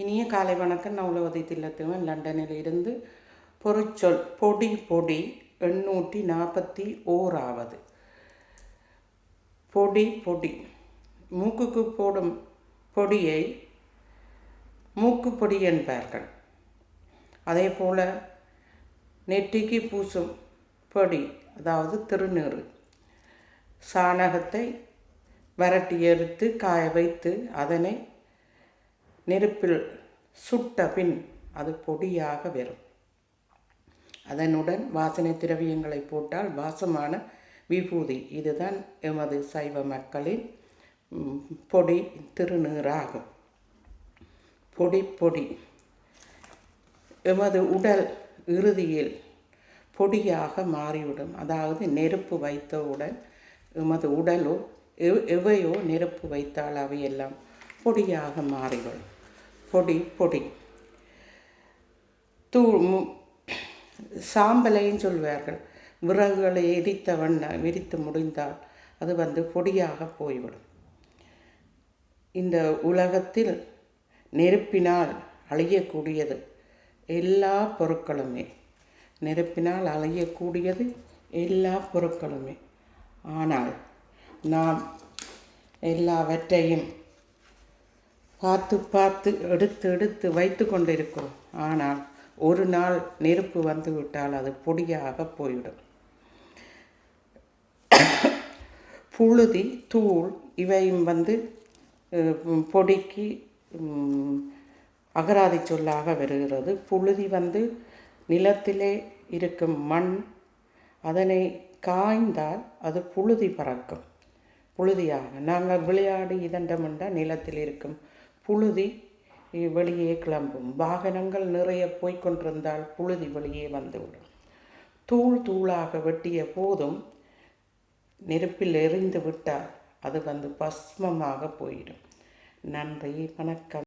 இனிய காலை வணக்கம். நான் உலகத்தை தில்லத்துவன் லண்டனில் இருந்து பொருச்சொல் பொடி பொடி எண்ணூற்றி நாற்பத்தி ஓராவது. பொடி பொடி. மூக்குக்கு போடும் பொடியை மூக்கு பொடி என்பார்கள். அதே போல் நெற்றிக்கு பூசும் பொடி அதாவது திருநீறு. சாணகத்தை வரட்டி எடுத்து காய வைத்து அதனை நெருப்பில் சுட்ட பின் அது பொடியாக வரும் அதனுடன் வாசனை திரவியங்களை போட்டால் வாசமான விபூதி. இதுதான் எமது சைவ மக்களின் பொடி திருநீராகும். பொடி பொடி. எமது உடல் இறுதியில் பொடியாக மாறிவிடும். அதாவது நெருப்பு வைத்தவுடன் எமது உடலோ எவ்- எவையோ நெருப்பு வைத்தால் அவையெல்லாம் பொடியாக மாறிவிடும். பொடி பொடி. தூள் சாம்பலையும் சொல்வார்கள் விறகுகளை எரித்த வண்ண விரித்து முடிந்தால் அது வந்து பொடியாக போய்விடும். இந்த உலகத்தில் நெருப்பினால் அழியக்கூடியது எல்லா பொருட்களுமே. நெருப்பினால் அழியக்கூடியது எல்லா பொருட்களுமே. ஆனால் நாம் எல்லாவற்றையும் பார்த்து பார்த்து எடுத்து எடுத்து வைத்து கொண்டிருக்கிறோம். ஆனால் ஒரு நாள் நெருப்பு வந்துவிட்டால் அது பொடியாக போய்விடும். புழுதி தூள் இவையும் வந்து பொடிக்கு அகராதி சொல்லாக வருகிறது. புழுதி வந்து நிலத்திலே இருக்கும் மண் அதனை காய்ந்தால் அது புழுதி பறக்கும். புழுதியாக நாங்கள் விளையாடி இதண்டமெண்டா நிலத்தில் இருக்கும் புழுதி வெளியே கிளம்பும். வாகனங்கள் நிறைய போய்கொண்டிருந்தால் புழுதி வெளியே வந்துவிடும். தூள் தூளாக வெட்டிய போதும் நெருப்பில் எரிந்து விட்டால் அது வந்து பஸ்மமாக போயிடும். நன்றி வணக்கம்.